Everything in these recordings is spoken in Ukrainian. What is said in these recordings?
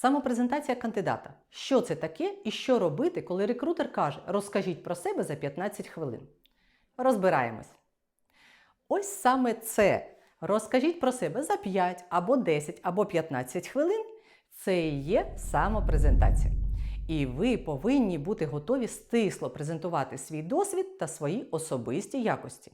Самопрезентація кандидата. Що це таке і що робити, коли рекрутер каже розкажіть про себе за 15 хвилин. Розбираємось. Ось саме це. Розкажіть про себе за 5 або 10 або 15 хвилин. Це і є самопрезентація. І ви повинні бути готові стисло презентувати свій досвід та свої особисті якості.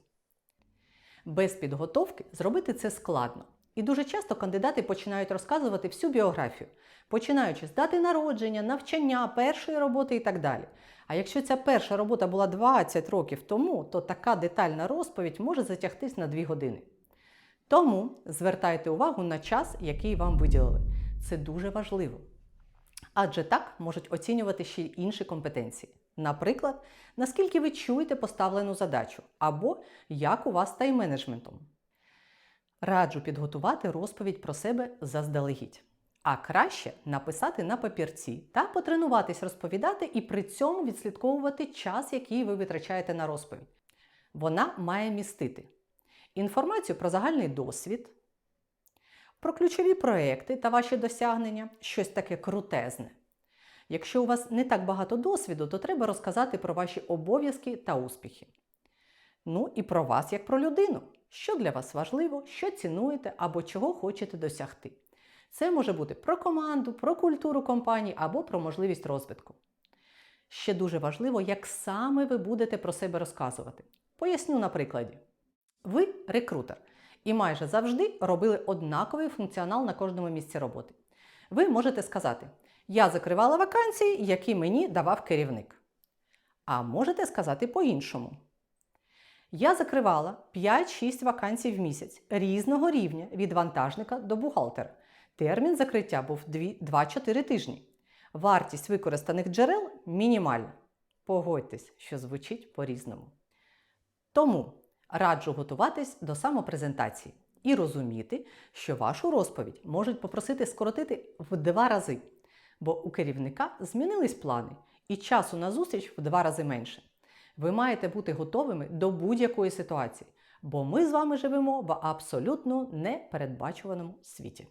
Без підготовки зробити це складно. І дуже часто кандидати починають розказувати всю біографію, починаючи з дати народження, навчання, першої роботи і так далі. А якщо ця перша робота була 20 років тому, то така детальна розповідь може затягтись на 2 години. Тому звертайте увагу на час, який вам виділили. Це дуже важливо. Адже так можуть оцінювати ще й інші компетенції. Наприклад, наскільки ви чуєте поставлену задачу, або як у вас з тайм-менеджментом. Раджу підготувати розповідь про себе заздалегідь. А краще написати на папірці та потренуватись розповідати і при цьому відслідковувати час, який ви витрачаєте на розповідь. Вона має містити інформацію про загальний досвід, про ключові проекти та ваші досягнення, щось таке крутезне. Якщо у вас не так багато досвіду, то треба розказати про ваші обов'язки та успіхи. Ну і про вас як про людину, що для вас важливо, що цінуєте або чого хочете досягти. Це може бути про команду, про культуру компанії або про можливість розвитку. Ще дуже важливо, як саме ви будете про себе розказувати. Поясню на прикладі. Ви рекрутер і майже завжди робили однаковий функціонал на кожному місці роботи. Ви можете сказати: Я закривала вакансії, які мені давав керівник. А можете сказати по-іншому. Я закривала 5-6 вакансій в місяць різного рівня від вантажника до бухгалтера. Термін закриття був 2-4 тижні. Вартість використаних джерел мінімальна. Погодьтесь, що звучить по-різному. Тому раджу готуватись до самопрезентації і розуміти, що вашу розповідь можуть попросити скоротити в два рази, бо у керівника змінились плани і часу на зустріч в два рази менше. Ви маєте бути готовими до будь-якої ситуації, бо ми з вами живемо в абсолютно непередбачуваному світі.